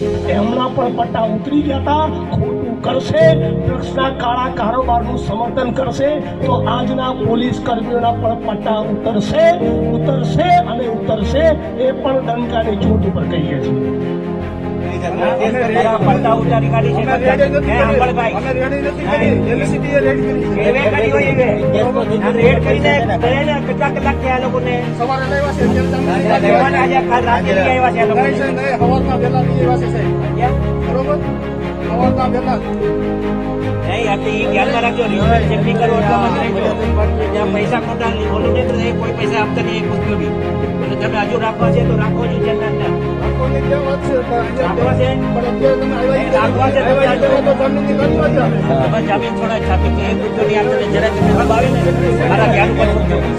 એમના પણ પટ્ટા ઉતરી ગયા હતા ખોટું કરશે ડ્રગ્સના કાળા કારોબારનું સમર્થન કરશે, તો આજના પોલીસ કર્મીઓના પણ પટ્ટા ઉતરશે ઉતરશે અને ઉતરશે, એ પણ દંકાની ચોટ ઉપર કહીએ છીએ. ઉતારી કાઢી છે અંબળભાઈ. રેડ કરીને કેટલા કલાક થયા લોકોને? કાલ આવ્યા છે. નહીં, ઈ ધ્યાનમાં રાખજો રિઝલ્ટ ચેક કરો એટલામાં જ્યાં પૈસા ખોટા તો કોઈ પૈસા આપતા નહીં એ બી. એટલે તમે હજુ રાખવા છે તો રાખો જ જેલના અંદર. જામીન છોડાય છાપી કે એક રૂપિયો નહીં જરા તમને આવે ને મારા ધ્યાન જાઉં